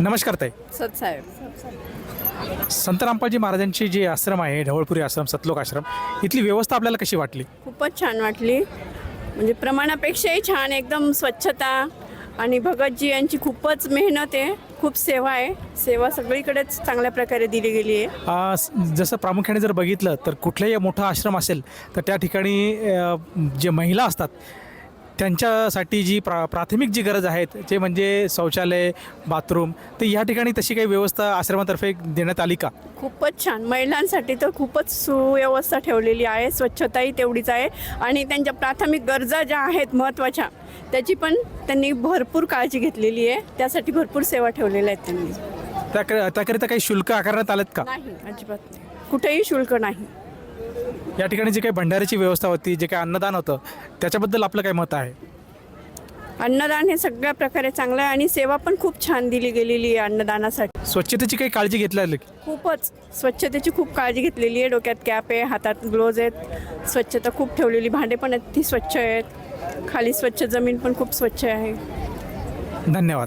नमस्कार ताई. सतसाहेब संत रामपालजी महाराजांची जी आश्रम आहे ढवळपुरी आश्रम सतलोक आश्रम इथली व्यवस्था आपल्याला कशी वाटली? खूपच छान वाटली. म्हणजे प्रमाणापेक्षाही छान एकदम स्वच्छता आणि भगतजी यांची खूपच मेहनत आहे खूप सेवा आहे. सेवा सगळीकडेच चांगल्या प्रकारे दिली गेली आहे. जसं प्रामुख्याने जर बघितलं तर कुठलाही मोठा आश्रम असेल तर त्या ठिकाणी जे महिला असतात त्यांच्यासाठी जी प्रा प्राथमिक जी गरज आहेत ते म्हणजे शौचालय बाथरूम तर या ठिकाणी तशी काही व्यवस्था आश्रमातर्फे देण्यात आली का? खूपच छान. महिलांसाठी तर खूपच सुव्यवस्था ठेवलेली आहे. स्वच्छताही तेवढीच आहे. आणि त्यांच्या प्राथमिक गरजा ज्या आहेत महत्त्वाच्या त्याची पण त्यांनी भरपूर काळजी घेतलेली आहे. त्यासाठी भरपूर सेवा ठेवलेल्या आहेत त्यांनी. त्या त्याकरिता काही शुल्क आकारण्यात आलेत का? नाही अजिबात नाही. कुठेही शुल्क नाही. या ठिकाणी जी काही भंडाऱ्याची व्यवस्था होती जे काही अन्नदान होतं त्याच्याबद्दल आपलं काय मत आहे? अन्नदान हे सगळ्या प्रकारे चांगलं आहे आणि सेवा पण खूप छान दिली गेलेली आहे अन्नदानासाठी. स्वच्छतेची काही काळजी घेतली खूपच. स्वच्छतेची खूप काळजी घेतलेली आहे. डोक्यात कॅप आहे हातात ग्लोज आहेत. स्वच्छता खूप ठेवलेली. भांडे पण आहेत ती स्वच्छ आहेत. खाली स्वच्छ जमीन पण खूप स्वच्छ आहे. धन्यवाद.